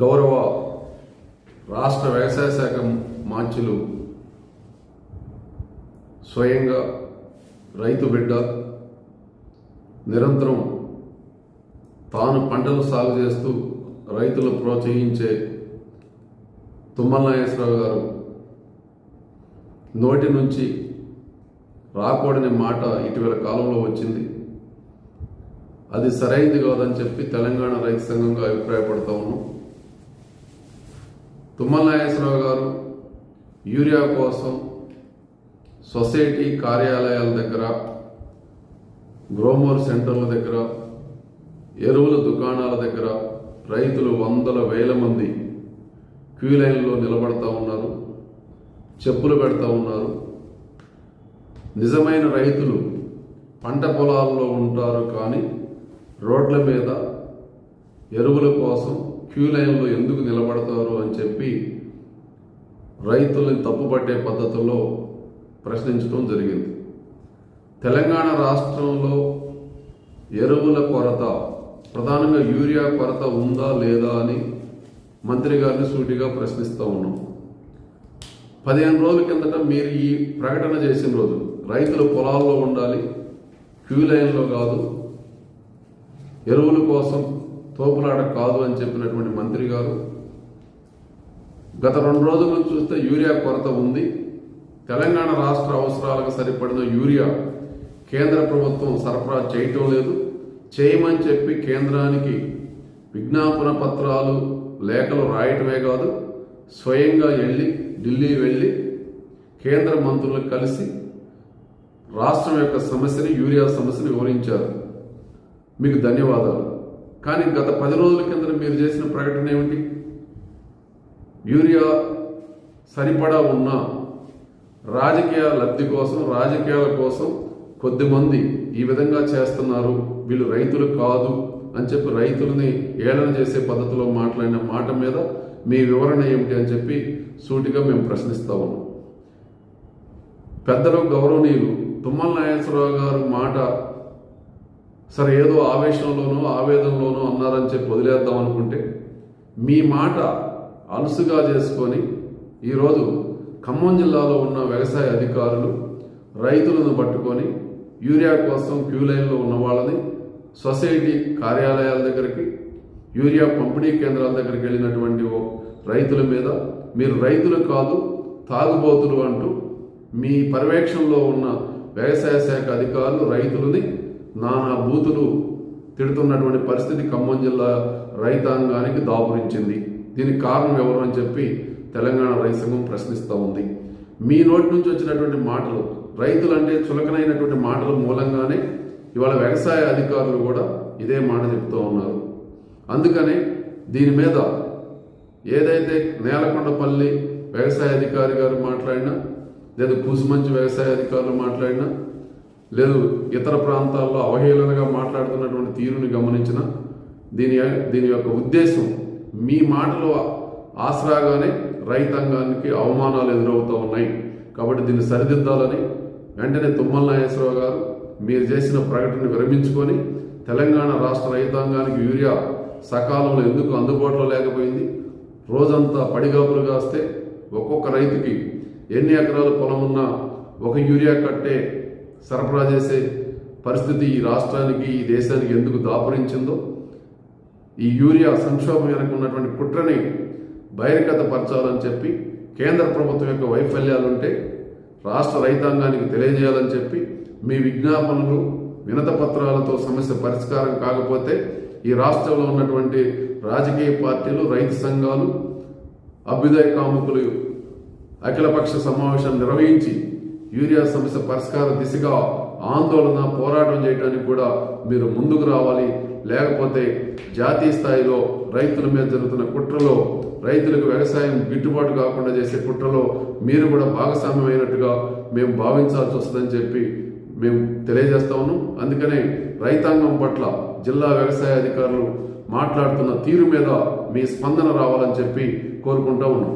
గౌరవ రాష్ట్ర వ్యవసాయ శాఖ మాంచులు స్వయంగా రైతు బిడ్డ నిరంతరం తాను పంటలు సాగు చేస్తూ రైతులు ప్రోత్సహించే తుమ్మల నాగేశ్వరరావు గారు నోటి నుంచి రాకూడని మాట ఇటీవల కాలంలో వచ్చింది. అది సరైనది కాదని చెప్పి తెలంగాణ రైతు సంఘంగా అభిప్రాయపడతా ఉన్నాం. తుమ్మల నాగేశ్వరరావు గారు యూరియా కోసం సొసైటీ కార్యాలయాల దగ్గర గ్రోమోర్ సెంటర్ల దగ్గర ఎరువుల దుకాణాల దగ్గర రైతులు వందల వేల మంది క్యూ లైన్లో నిలబడతా ఉన్నారు చెప్పులు పెడతా ఉన్నారు. నిజమైన రైతులు పంట పొలాల్లో ఉంటారు కానీ రోడ్ల మీద ఎరువుల కోసం క్యూ లైన్లో ఎందుకు నిలబడతారు అని చెప్పి రైతుల్ని తప్పుపట్టే పద్ధతుల్లో ప్రశ్నించడం జరిగింది. తెలంగాణ రాష్ట్రంలో ఎరువుల కొరత ప్రధానంగా యూరియా కొరత ఉందా లేదా అని మంత్రి గారిని సూటిగా ప్రశ్నిస్తూ ఉన్నాం. పదిహేను రోజుల కిందట మీరు ఈ ప్రకటన చేసిన రోజు రైతులు పొలాల్లో ఉండాలి క్యూ లైన్లో కాదు ఎరువుల కోసం తోపులాట కాదు అని చెప్పినటువంటి మంత్రి గారు గత రెండు రోజుల నుంచి చూస్తే యూరియా కొరత ఉంది. తెలంగాణ రాష్ట్ర అవసరాలకు సరిపడిన యూరియా కేంద్ర ప్రభుత్వం సరఫరా చేయటం లేదు. చేయమని చెప్పి కేంద్రానికి విజ్ఞాపన పత్రాలు లేఖలు రాయటమే కాదు స్వయంగా వెళ్ళి ఢిల్లీ వెళ్ళి కేంద్ర మంత్రులు కలిసి రాష్ట్రం యొక్క సమస్యని యూరియా సమస్యని వివరించారు. మీకు ధన్యవాదాలు. కానీ గత పది రోజుల కింద మీరు చేసిన ప్రకటన ఏమిటి? యూరియా సరిపడా ఉన్న రాజకీయ లబ్ధి కోసం రాజకీయాల కోసం కొద్దిమంది ఈ విధంగా చేస్తున్నారు. వీళ్ళు రైతులు కాదు అని చెప్పి రైతులని ఏళన చేసే పద్ధతిలో మాట్లాడిన మాట మీద మీ వివరణ ఏమిటి అని చెప్పి సూటిగా మేము ప్రశ్నిస్తా ఉన్నాం. పెద్దలు గౌరవనీయులు తుమ్మల నాగేశ్వరరావు గారు మాట సరే ఏదో ఆవేశంలోనో ఆవేదనలోనో అన్నారని చెప్పి వదిలేద్దాం అనుకుంటే మీ మాట అలుసుగా చేసుకొని ఈరోజు ఖమ్మం జిల్లాలో ఉన్న వ్యవసాయ అధికారులు రైతులను పట్టుకొని యూరియా కోసం క్యూ లైన్లో ఉన్న వాళ్ళని సొసైటీ కార్యాలయాల దగ్గరికి యూరియా పంపిణీ కేంద్రాల దగ్గరికి వెళ్ళినటువంటి ఓ రైతుల మీద మీరు రైతులు కాదు తాగుబోతులు అంటూ మీ పర్యవేక్షణలో ఉన్న వ్యవసాయ శాఖ అధికారులు రైతులని నానా బూతులు తిడుతున్నటువంటి పరిస్థితి ఖమ్మం జిల్లా రైతాంగానికి దాపురించింది. దీనికి కారణం ఎవరు అని చెప్పి తెలంగాణ రైతు సంఘం ప్రశ్నిస్తూ ఉంది. మీ నోటి నుంచి వచ్చినటువంటి మాటలు రైతులంటే చులకనైనటువంటి మాటల మూలంగానే ఇవాళ వ్యవసాయ అధికారులు కూడా ఇదే మాట చెప్తూ ఉన్నారు. అందుకనే దీని మీద ఏదైతే నేలకొండపల్లి వ్యవసాయ అధికారి గారు మాట్లాడినా లేదా కూసుమంచి వ్యవసాయ అధికారులు మాట్లాడినా లేదు ఇతర ప్రాంతాల్లో అవహేళనగా మాట్లాడుతున్నటువంటి తీరుని గమనించిన దీని దీని యొక్క ఉద్దేశం మీ మాటలు ఆసరాగానే రైతాంగానికి అవమానాలు ఎదురవుతూ ఉన్నాయి. కాబట్టి దీన్ని సరిదిద్దాలని వెంటనే తుమ్మల నాగేశ్వరరావు గారు మీరు చేసిన ప్రకటన విరమించుకొని తెలంగాణ రాష్ట్ర రైతాంగానికి యూరియా సకాలంలో ఎందుకు అందుబాటులో లేకపోయింది? రోజంతా పడిగాపులు కాస్తే ఒక్కొక్క రైతుకి ఎన్ని ఎకరాల పొలం ఉన్నా ఒక యూరియా కట్టే సరఫరా చేసే పరిస్థితి ఈ రాష్ట్రానికి ఈ దేశానికి ఎందుకు దాపురించిందో ఈ యూరియా సంక్షోభం వెనక ఉన్నటువంటి కుట్రని బహిర్గతపరచాలని చెప్పి కేంద్ర ప్రభుత్వం యొక్క వైఫల్యాలుంటే రాష్ట్ర రైతాంగానికి తెలియజేయాలని చెప్పి మీ విజ్ఞాపనలు వినత పత్రాలతో సమస్య పరిష్కారం కాకపోతే ఈ రాష్ట్రంలో ఉన్నటువంటి రాజకీయ పార్టీలు రైతు సంఘాలు అభ్యుదయ కాముకులు అఖిలపక్ష సమావేశం నిర్వహించి యూరియా సమస్య పరిష్కార దిశగా ఆందోళన పోరాటం చేయడానికి కూడా మీరు ముందుకు రావాలి. లేకపోతే జాతీయ స్థాయిలో రైతుల మీద జరుగుతున్న కుట్రలో రైతులకు వ్యవసాయం గిట్టుబాటు కాకుండా చేసే కుట్రలో మీరు కూడా భాగస్వామ్యమైనట్టుగా మేము భావించాల్సి వస్తుందని చెప్పి మేము తెలియజేస్తా ఉన్నాం. అందుకనే రైతాంగం పట్ల జిల్లా వ్యవసాయ అధికారులు మాట్లాడుతున్న తీరు మీద మీ స్పందన రావాలని చెప్పి కోరుకుంటా ఉన్నాం.